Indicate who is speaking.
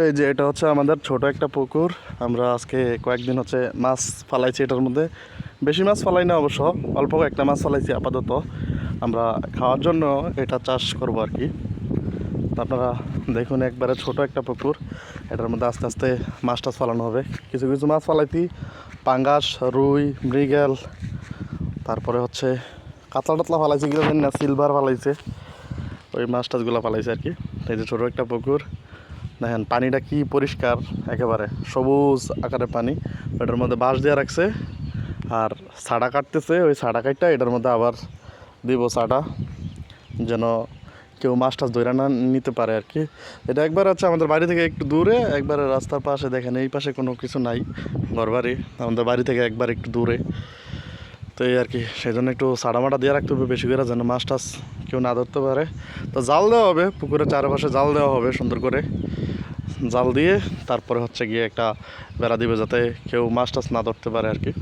Speaker 1: এই যে এটা হচ্ছে আমাদের ছোট একটা পুকুর। আমরা আজকে কয়েকদিন হচ্ছে মাছ ফালাইছি এটার মধ্যে। বেশি মাছ ফালাই না অবশ্য, অল্প একটা মাছ ফালাইছি আপাতত। আমরা খাওয়ার জন্য এটা চাষ করব আর কি। আপনারা দেখুন একবারে ছোট একটা পুকুর। এটার মধ্যে আস্তে আস্তে মাছ টাছ ফালানো হবে। কিছু কিছু মাছ ফালাইছি, পাঙ্গাস, রুই, মৃগেল, তারপরে হচ্ছে কাতলা টাতলা ফালাইছে কিনা না সিলভার ফালাইছে। ওই মাছ টাছগুলো ফালাইছে আর কি। এই যে ছোটো একটা পুকুর। দেখেন, পানিটা কি পরিষ্কার, একেবারে সবুজ আকারের পানি। ওটার মধ্যে বাঁশ দিয়ে রাখছে, আর ছাড়া কাটতেছে, ওই সাড়া কাটটা এটার মধ্যে আবার দিব ছাড়া, যেন কেউ মাছ টাছ ধরে না নিতে পারে আর কি। এটা একবার আছে আমাদের বাড়ি থেকে একটু দূরে, একবারে রাস্তার পাশে, দেখেন এই পাশে কোনো কিছু নাই, ঘরবাড়ি, আমাদের বাড়ি থেকে একবার একটু দূরে। তো এই আর কি সেই জন্য একটু সাড়ামাটা দিয়ে রাখতে হবে বেশি করে, যেন মাছ টাছ কেউ না ধরতে পারে। তো জাল দেওয়া হবে, পুকুরের চারপাশে জাল দেওয়া হবে সুন্দর করে। জাল দিয়ে তারপরে হচ্ছে গিয়ে একটা বেড়া দিবে যাতে কেউ মাছ টাছ না ধরতে পারে আর কি।